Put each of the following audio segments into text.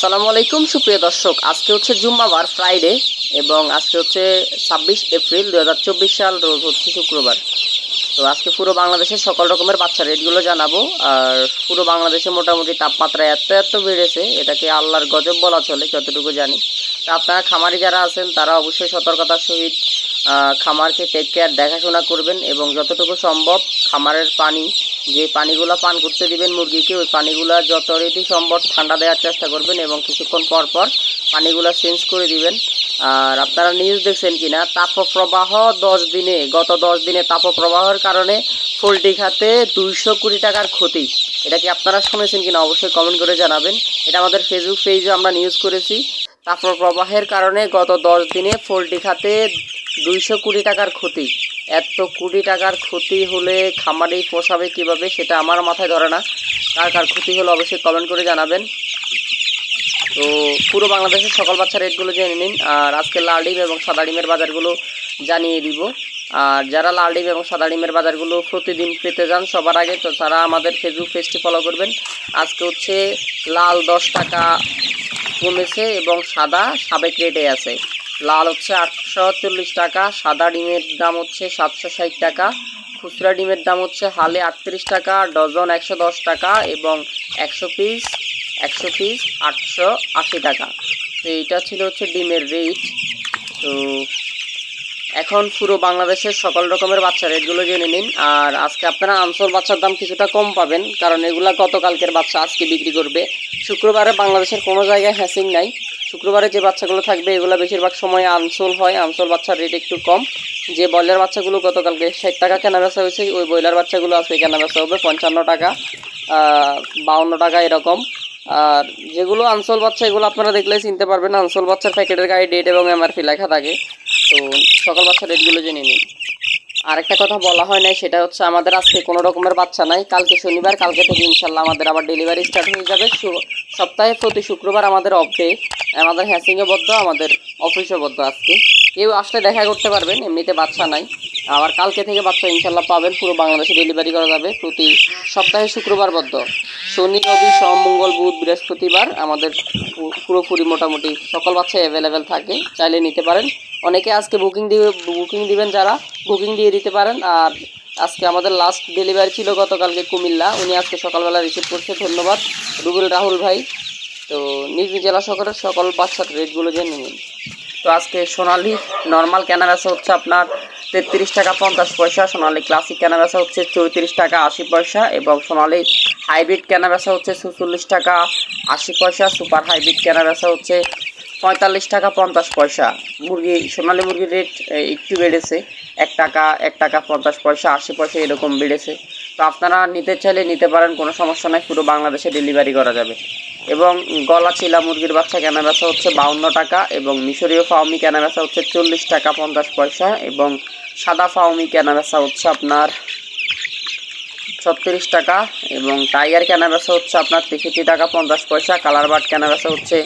আসসালামু আলাইকুম, সুপ্রিয় দর্শক। আজকে হচ্ছে জুম্মাবার ফ্রাইডে এবং আজকে হচ্ছে ছাব্বিশ এপ্রিল দু হাজার চব্বিশ সাল, রোজ হচ্ছে শুক্রবার। তো আজকে পুরো বাংলাদেশের সকল রকমের বাচ্চা রেটগুলো জানাব, আর পুরো বাংলাদেশে মোটামুটি তাপমাত্রা এত এত বেড়েছে, এটাকে আল্লাহর গজব বলা চলে, যতটুকু জানি। তা আপনারা খামারি যারা আছেন, তারা অবশ্যই সতর্কতার সহিত খামারকে টেক কেয়ার দেখাশোনা করবেন, এবং যতটুকু সম্ভব খামারের পানি যে পানিগুলো পান করতে দিবেন মুরগিকে, ওই পানিগুলো যত রেডি সম্ভব ঠান্ডা দেওয়ার চেষ্টা করবেন এবং কিছুক্ষণ পর পর পানিগুলো চেঞ্জ করে দিবেন। আর আপনারা নিউজ দেখছেন কি না তাপপ্রবাহ দশ দিনে, গত দশ দিনে তাপপ্রবাহের কারণে পোলট্রি খাতে দুইশো কোটি টাকার ক্ষতি। এটা কি আপনারা শুনেছেন কিনা অবশ্যই কমেন্ট করে জানাবেন। এটা আমাদের ফেসবুক পেজে আমরা নিউজ করেছি। তাপপ্রবাহের কারণে গত দশ দিনে পোলট্রি খাতে দুইশো কোটি টাকার ক্ষতি। এত কোটি টাকার ক্ষতি হলে খামারে পোষাবে কীভাবে সেটা আমার মাথায় ধরে না। কার কার ক্ষতি হলে অবশ্যই কমেন্ট করে জানাবেন। তো পুরো বাংলাদেশের সকল বাচ্চা রেটগুলো জেনে নিন, আর আজকে লাল ডিম এবং সাদা ডিমের বাজারগুলো জানিয়ে দিব। আর যারা লাল ডিম এবং সাদা ডিমের বাজারগুলো প্রতিদিন পেতে যান সবার আগে, তো তারা আমাদের ফেসবুক পেজটি ফলো করবেন। আজকে হচ্ছে লাল দশ টাকা কমেছে এবং সাদা সাবেক রেটে আছে। লাল হচ্ছে আটশো চল্লিশ টাকা, সাদা ডিমের দাম হচ্ছে সাতশো ষাট টাকা, খুচরা ডিমের দাম হচ্ছে হালে আটত্রিশ টাকা, ডজন একশো দশ টাকা এবং একশো পিস একশো পিস আটশো আশি টাকা। তো এইটা ছিল হচ্ছে ডিমের রেট। তো এখন পুরো বাংলাদেশের সকল রকমের বাচ্চা রেটগুলো জেনে নিন। আর আজকে আপনারা আনসোর বাচ্চার দাম কিছুটা কম পাবেন, কারণ এগুলা গতকালকের বাচ্চা আজকে বিক্রি করবে। শুক্রবারে বাংলাদেশের কোনো জায়গায় হ্যাসিং নাই। শুক্রবারে যে বাচ্চাগুলো থাকবে, এগুলো বেশিরভাগ সময় আনসোল হয়। আনসোল বাচ্চার রেট একটু কম। যে ব্রয়লার বাচ্চাগুলো গতকালকে ষাট টাকা কেনা বেচা হয়েছে, ওই ব্রয়লার বাচ্চাগুলো আজকে কেনা বেচা হবে পঞ্চান্ন টাকা বাউন্ন টাকা এরকম। আর যেগুলো আনসোল বাচ্চা, এগুলো আপনারা দেখলে চিনতে পারবেন। আনসোল বাচ্চার প্যাকেটের গায়ে ডেট এবং এমআরপি লেখা থাকে। তো সকল বাচ্চা রেটগুলো জেনে নিন। আরেকটা কথা বলা হয় নাই, সেটা হচ্ছে আমাদের আজকে কোনো রকমের বাচ্চা নাই। কালকে শনিবার, কালকে থেকে ইনশাল্লাহ আমাদের আবার ডেলিভারি স্টার্ট হয়ে যাবে। সপ্তাহে প্রতি শুক্রবার আমাদের অফ ডে আমাদের হ্যাসিংয়ে বদ্ধ, আমাদের অফিসে বদ্ধ আজকে। কেউ আসলে দেখা করতে পারবেন, এমনিতে বাচ্চা নাই। আবার কালকে থেকে বাচ্চা ইনশাল্লাহ পাবেন, পুরো বাংলাদেশে ডেলিভারি করা যাবে। প্রতি সপ্তাহে শুক্রবার বদ্ধ। শনি, রবি, সোম, মঙ্গল, বুধ, বৃহস্পতিবার আমাদের পুরোপুরি মোটামুটি সকল বাচ্চা অ্যাভেলেবেল থাকে। চাইলে নিতে পারেন। অনেকে আজকে বুকিং দিয়ে বুকিং দিবেন যারা বুকিং দিয়ে দিতে পারেন। আর আজকে আমাদের লাস্ট ডেলিভারি ছিল গতকালকে কুমিল্লা। উনি আজকে সকালবেলা রিসিভ করছে, ধন্যবাদ। রুবুল, রাহুল ভাই, তো নিজ নিজ জেলা সকলের সকল বাচ্চার রেটগুলো জেনে নিন। তো আজকে সোনালি নর্মাল কেনা বেচা হচ্ছে আপনার তেত্রিশ টাকা পঞ্চাশ পয়সা, সোনালি ক্লাসিক কেনা বেচা হচ্ছে চৌত্রিশ টাকা আশি পয়সা এবং সোনালি হাইব্রিড কেনা বেচা হচ্ছে সুচল্লিশ টাকা আশি পয়সা সুপার হাইব্রিড কেনা বেচা হচ্ছে পঁয়তাল্লিশ টাকা পঞ্চাশ পয়সা। মুরগি, সোনালি মুরগির রেট একটু বেড়েছে। এক টাকা এক টাকা পঞ্চাশ পয়সা, আশি পয়সা এরকম বেড়েছে। তো আপনারা নিতে চাইলে নিতে পারেন, কোনো সমস্যা নাই, পুরো বাংলাদেশে ডেলিভারি করা যাবে। এবং গলা চিলা মুরগির বাচ্চা, কেনা বেচা হচ্ছে বাউন্ন টাকা এবং মিশরীয় ফাউমি কেনা বেচা হচ্ছে চল্লিশ টাকা পঞ্চাশ পয়সা এবং সাদা ফাউমি কেনা বেচা হচ্ছে আপনার ছত্রিশ টাকা এবং টাইগার কেনা বেচা হচ্ছে আপনার তেষট্টি টাকা পঞ্চাশ পয়সা, কালার বাট কেনা বেচা হচ্ছে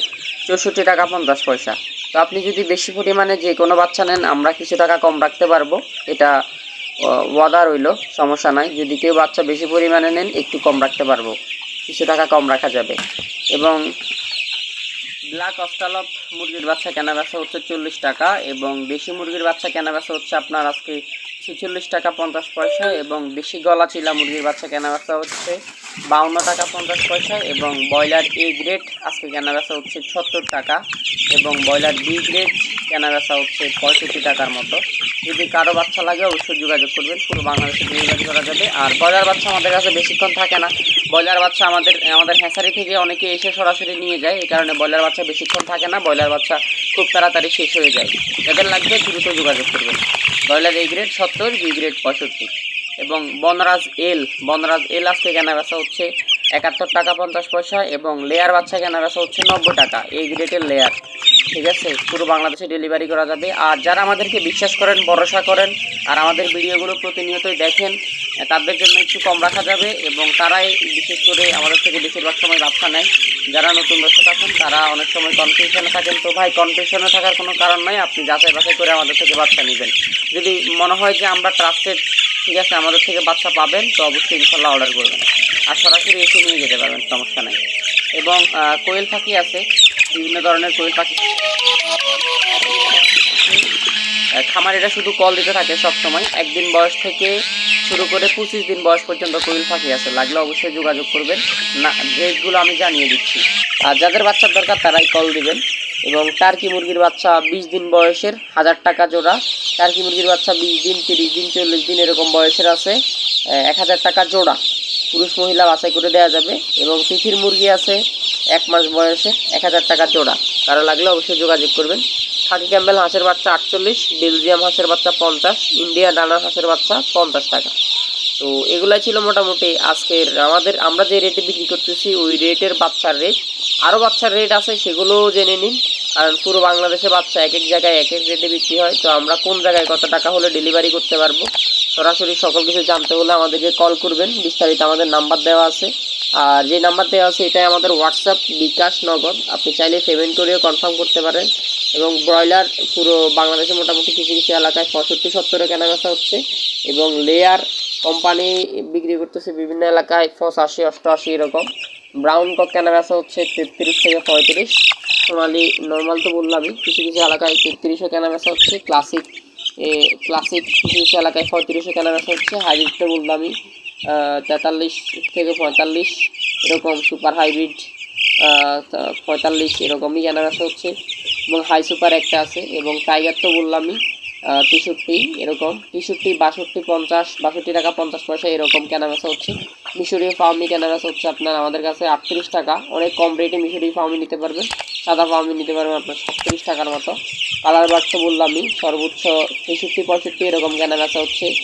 চৌষট্টি টাকা পঞ্চাশ পয়সা। তো আপনি যদি বেশি পরিমাণে যে কোনো বাচ্চা নেন, আমরা কিছু টাকা কম রাখতে পারব। এটা ওয়াদা রইল, সমস্যা নাই। যদি কেউ বাচ্চা বেশি পরিমাণে নেন, একটু কম রাখতে পারব। কিছু টাকা কম রাখা যাবে। এবং ব্ল্যাক অস্টালপ মুরগির বাচ্চা কেনা বেচা হচ্ছে চল্লিশ টাকা, এবং দেশি মুরগির বাচ্চা কেনা বেচা হচ্ছে আপনার আজকে ছেচল্লিশ টাকা পঞ্চাশ পয়সা এবং বেশি গলা চিলা মুরগির বাচ্চা কেনা বেচা হচ্ছে বাউন্ন টাকা পঞ্চাশ পয়সা এবং ব্রয়লার এ গ্রেড আজকে কেনা বেচা হচ্ছে সত্তর টাকা এবং ব্রয়লার বি গ্রেড কেনা বেচা হচ্ছে পঁয়ষট্টি টাকার মতো। যদি কারও বাচ্চা লাগে, অবশ্যই যোগাযোগ করবেন। পুরো বাংলাদেশে ডেলিভারি করা যাবে। আর ব্রয়লার বাচ্চা আমাদের কাছে বেশিক্ষণ থাকে না। ব্রয়লার বাচ্চা আমাদের আমাদের হ্যাঁসারি থেকে অনেকে এসে সরাসরি নিয়ে যায়। এই কারণে ব্রয়লার বাচ্চা বেশিক্ষণ থাকে না। ব্রয়লার বাচ্চা খুব তাড়াতাড়ি শেষ হয়ে যায়। যাদের লাগবে দ্রুত যোগাযোগ করবেন। ব্রয়লার এ গ্রেড সত্তর, বি গ্রেড পঁয়ষট্টি। এবং বনরাজ এল বনরাজ এল আজকে কেনা বেচা হচ্ছে একাত্তর টাকা পঞ্চাশ পয়সা এবং লেয়ার বাচ্চা কেনা বেচা হচ্ছে নব্বই টাকা। এই গ্রেডের লেয়ার। ঠিক আছে? পুরো বাংলাদেশে ডেলিভারি করা যাবে। আর যারা আমাদেরকে বিশ্বাস করেন, ভরসা করেন, আর আমাদের ভিডিওগুলো প্রতিনিয়তই দেখেন তাদের জন্য একটু কম রাখা যাবে এবং তারাই বিশেষ করে আমাদের থেকে বেশিরভাগ সময় ব্যবসা নেয়। যারা নতুন দর্শক আছেন, তারা অনেক সময় কনফিউশনে থাকেন। তো ভাই কনফিউশনে থাকার কোনো কারণ নাই, আপনি যাচাই বাছাই করে আমাদের থেকে বাচ্চা নেবেন। যদি মনে হয় যে আমরা ট্রাস্টেড ঠিক আছে, আমাদের থেকে বাচ্চা পাবেন, তো অবশ্যই ইনশাল্লাহ অর্ডার করবেন। আর সরাসরি এসে নিয়ে যেতে পারবেন, সমস্যা নেই। এবং কোয়েল পাখি আছে। বিভিন্ন ধরনের কোয়েল পাখি। খামারিরা শুধু কল দিতে থাকে সব সময় একদিন বয়স থেকে শুরু করে পঁচিশ দিন বয়স পর্যন্ত কোয়েল পাখি আছে। লাগলে অবশ্যই যোগাযোগ করবেন। না রেটগুলো আমি জানিয়ে দিচ্ছি। আর যাদের বাচ্চার দরকার, তারাই কল দিবেন। এবং টার্কি মুরগির বাচ্চা বিশ দিন বয়সের, হাজার টাকা জোড়া। টার্কি মুরগির বাচ্চা বিশ দিন, তিরিশ দিন, চল্লিশ দিন এরকম বয়সের আছে। এক হাজার টাকা জোড়া। পুরুষ মহিলা বাছাই করে দেওয়া যাবে। এবং তিথির মুরগি আছে এক মাস বয়সে এক হাজার টাকা জোড়া। কারও লাগলে অবশ্যই যোগাযোগ করবেন। খাকি ক্যাম্বেল হাঁসের বাচ্চা আটচল্লিশ, বেলজিয়াম হাঁসের বাচ্চা পঞ্চাশ, ইন্ডিয়া ডানার হাঁসের বাচ্চা পঞ্চাশ টাকা। তো এগুলাই ছিল মোটামুটি আজকের আমাদের, আমরা যে রেটে বিক্রি করতেছি, ওই রেটের বাচ্চার রেট। আরও বাচ্চার রেট আছে সেগুলোও জেনে নিন। কারণ পুরো বাংলাদেশে বাচ্চা এক এক জায়গায় এক এক রেটে বিক্রি হয়। তো আমরা কোন জায়গায় কত টাকা হলে ডেলিভারি করতে পারব? সরাসরি সকল কিছু জানতে হলে আমাদেরকে কল করবেন। বিস্তারিত আমাদের নাম্বার দেওয়া আছে। আর যে নাম্বার দেওয়া আছে এটাই আমাদের হোয়াটসঅ্যাপ বিকাশ, নগদ। আপনি চাইলে পেমেন্ট করেও কনফার্ম করতে পারেন। এবং ব্রয়লার পুরো বাংলাদেশে মোটামুটি কিছু কিছু এলাকায় পঁয়ষট্টি, সত্তরে কেনাবেচা হচ্ছে। এবং লেয়ার কোম্পানি বিক্রি করতেছে বিভিন্ন এলাকায় পঁচাশি অষ্টআশি এরকম। ব্রাউন কক কেনাবেচা হচ্ছে তেত্রিশ থেকে পঁয়ত্রিশ। সোনালি নর্মাল তো বললামই, কিছু কিছু এলাকায় তেত্রিশও কেনাবেচা হচ্ছে। ক্লাসিক ক্লাসিক কিছু কিছু এলাকায় পঁয়ত্রিশও কেনাবেচা হচ্ছে। হাইব্রিড তো বললামই। তেতাল্লিশ থেকে পঁয়তাল্লিশ এরকম সুপার হাইব্রিড পঁয়তাল্লিশ এরকমই কেনাবেচা হচ্ছে। এবং হাই সুপার একটা আছে এবং টাইগার তো বললামই তেষট্টি এরকম, তেষট্টি, বাষট্টি, পঞ্চাশ, বাষট্টি টাকা, পঞ্চাশ পয়সা এরকম কেনাবেচা হচ্ছে। মিশরীয় ফার্মি কেনাবেচা হচ্ছে আপনার আমাদের কাছে আটত্রিশ টাকা, অনেক কম রেটে মিশরীয় ফার্মি নিতে পারবেন। সাদা ফার্মি নিতে পারবেন আপনার সাতত্রিশ টাকার মতো। কালার তো বললামই, সর্বোচ্চ তেষট্টি, পঁয়ষট্টি এরকম কেনাবেচা হচ্ছে।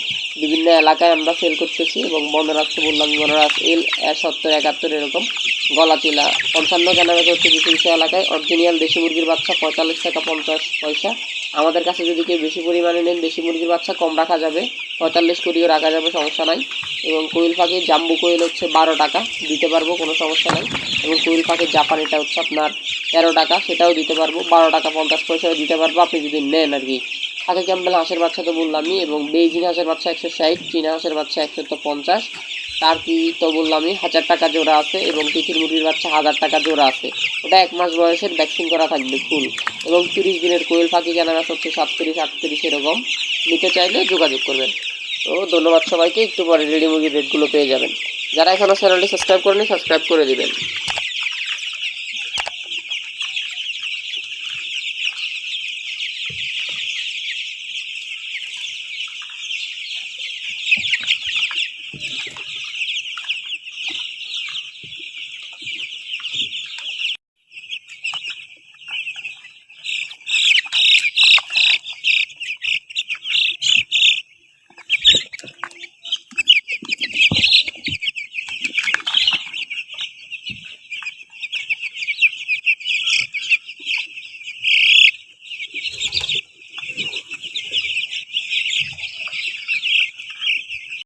বিভিন্ন এলাকায় আমরা সেল করতেছি এবং বনরাজ বললাম, বনরাজ এল সত্তর, একাত্তর এরকম। গলা চিলা, পঞ্চান্ন কেনাবেচা হচ্ছে কিছু কিছু এলাকায়। অরিজিনাল দেশি মুরগির বাচ্চা পঁয়তাল্লিশ টাকা পঞ্চাশ পয়সা। আমাদের কাছে যদি কেউ বেশি পরিমাণে নেন দেশি মুরগির বাচ্চা, কম রাখা যাবে। পঁয়তাল্লিশ কুড়িও রাখা যাবে, সমস্যা নাই। এবং কোয়েল পাখির জাম্বু কোয়েল হচ্ছে বারো টাকা। দিতে পারব, কোনো সমস্যা নাই। এবং কোয়েল পাখির জাপানিটা হচ্ছে আপনার তেরো টাকা, সেটাও দিতে পারব। বারো টাকা পঞ্চাশ পয়সাও দিতে পারব। আপনি যদি নেন আর কি। খাকি ক্যাম্বেল হাঁসের বাচ্চা তো বললামই এবং বেইজিং হাঁসের বাচ্চা একশো ষাট, চীনা হাঁসের বাচ্চা একশো তো পঞ্চাশ। তার কি তো বললামই হাজার টাকা জোড়া আছে, এবং তিথির মুরগির বাচ্চা হাজার টাকা জোড়া আছে। ওটা এক মাস বয়সের ভ্যাকসিন করা থাকবে, ফুল। এবং তিরিশ দিনের কোয়েল পাখি কেনাবেচা হচ্ছে সাতত্রিশ, আটত্রিশ, এরকম। নিতে চাইলে যোগাযোগ করবেন। তো ধন্যবাদ সবাইকে, একটু পরে রেডি মুরগির রেটগুলো পেয়ে যাবেন। যারা এখনও চ্যানেলটি সাবস্ক্রাইব করেনি সাবস্ক্রাইব করে দিবেন।